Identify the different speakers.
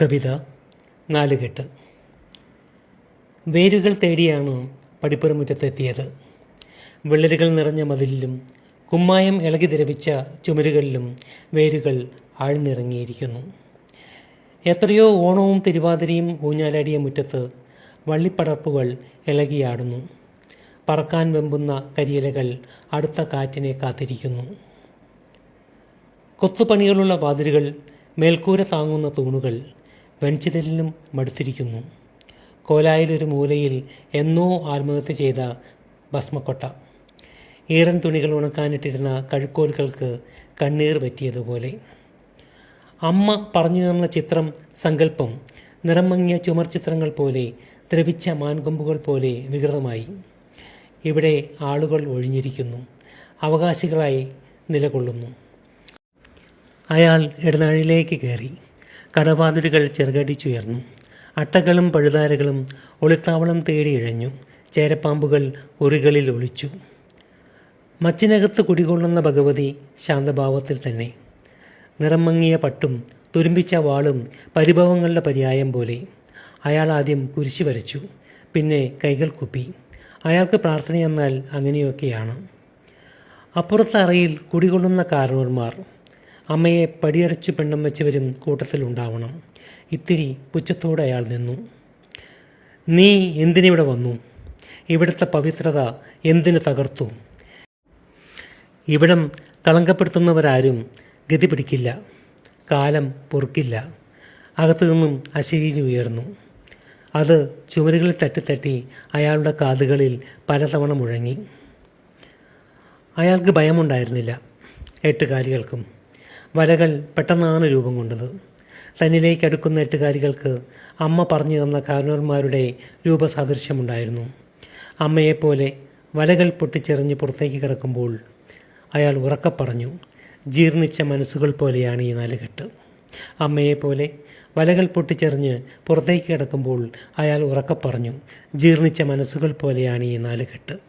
Speaker 1: കവിത നാലുകെട്ട്. വേരുകൾ തേടിയാണ് പടിപ്പുറമുറ്റത്തെത്തിയത്? വിള്ളലുകൾ നിറഞ്ഞ മതിലിലും കുമ്മായം ഇളകി ദ്രവിച്ച ചുമരുകളിലും വേരുകൾ ആഴ്ന്നിറങ്ങിയിരിക്കുന്നു. എത്രയോ ഓണവും തിരുവാതിരയും ഊഞ്ഞാലാടിയ മുറ്റത്ത് വള്ളിപ്പടർപ്പുകൾ ഇളകിയാടുന്നു. പറക്കാൻ വെമ്പുന്ന കരിയിലകൾ അടുത്ത കാറ്റിനെ കാത്തിരിക്കുന്നു. കൊത്തുപണികളുള്ള വാതിലുകൾ മേൽക്കൂര താങ്ങുന്ന തൂണുകൾ വെൺചിതലിലും മടുത്തിരിക്കുന്നു. കോലായിലൊരു മൂലയിൽ എന്നോ ആത്മഹത്യ ചെയ്ത ഭസ്മക്കൊട്ട. ഈറൻ തുണികൾ ഉണക്കാനിട്ടിരുന്ന കഴുക്കോലുകൾക്ക് കണ്ണീർ പറ്റിയതുപോലെ അമ്മ പറഞ്ഞു തന്ന ചിത്രം സങ്കല്പം നിറം മങ്ങിയ ചുമർ ചിത്രങ്ങൾ പോലെ ദ്രവിച്ച മാൻകൊമ്പുകൾ പോലെ വികൃതമായി. ഇവിടെ ആളുകൾ ഒഴിഞ്ഞിരിക്കുന്നു അവകാശികളായി നിലകൊള്ളുന്നു. അയാൾ ഇടനാഴിലേക്ക് കയറി. കടവാതിലുകൾ ചെറുകടിച്ചുയർന്നു. അട്ടകളും പഴുതാരകളും ഒളിത്താവളം തേടി ഇഴഞ്ഞു. ചേരപ്പാമ്പുകൾ ഉറികളിൽ ഒളിച്ചു. മച്ചിനകത്ത് കുടികൊള്ളുന്ന ഭഗവതി ശാന്തഭാവത്തിൽ തന്നെ. നിറം മങ്ങിയ പട്ടും തുരുമ്പിച്ച വാളും പരിഭവങ്ങളുടെ പര്യായം പോലെ. അയാൾ ആദ്യം കുരിശി വരച്ചു പിന്നെ കൈകൾ കുപ്പി. അയാൾക്ക് പ്രാർത്ഥനയെന്നാൽ അങ്ങനെയൊക്കെയാണ്. അപ്പുറത്തെ അറയിൽ കുടികൊള്ളുന്ന കാരണവന്മാർ അമ്മയെ പടിയടച്ച് പെണ്ണം വെച്ചവരും കൂട്ടത്തിലുണ്ടാവണം. ഇത്തിരി പുച്ഛത്തോടെ അയാൾ നിന്നു. നീ എന്തിനിവിടെ വന്നു? ഇവിടുത്തെ പവിത്രത എന്തിന് തകർത്തു? ഇവിടം കളങ്കപ്പെടുത്തുന്നവരാരും ഗതി പിടിക്കില്ല. കാലം പൊറുക്കില്ല. അകത്തു നിന്നും അശരീരി ഉയർന്നു. അത് ചുമരുകളിൽ തട്ടിത്തട്ടി അയാളുടെ കാതുകളിൽ പലതവണ മുഴങ്ങി. അയാൾക്ക് ഭയമുണ്ടായിരുന്നില്ല. എട്ടുകാലികൾക്കും വലകൾ പെട്ടെന്നാണ് രൂപം കൊണ്ടത്. തന്നിലേക്ക് അടുക്കുന്ന എട്ടുകാരികൾക്ക് അമ്മ പറഞ്ഞു തന്ന കാരണവന്മാരുടെ രൂപസാദൃശ്യമുണ്ടായിരുന്നു. അമ്മയെപ്പോലെ വലകൾ പൊട്ടിച്ചെറിഞ്ഞ് പുറത്തേക്ക് കിടക്കുമ്പോൾ അയാൾ ഉറക്കെ പറഞ്ഞു ജീർണിച്ച മനസ്സുകൾ പോലെയാണ് ഈ നാലുകെട്ട്. അമ്മയെപ്പോലെ വലകൾ പൊട്ടിച്ചെറിഞ്ഞ് പുറത്തേക്ക് കിടക്കുമ്പോൾ അയാൾ ഉറക്കെ പറഞ്ഞു ജീർണിച്ച മനസ്സുകൾ പോലെയാണ് ഈ നാലുകെട്ട്.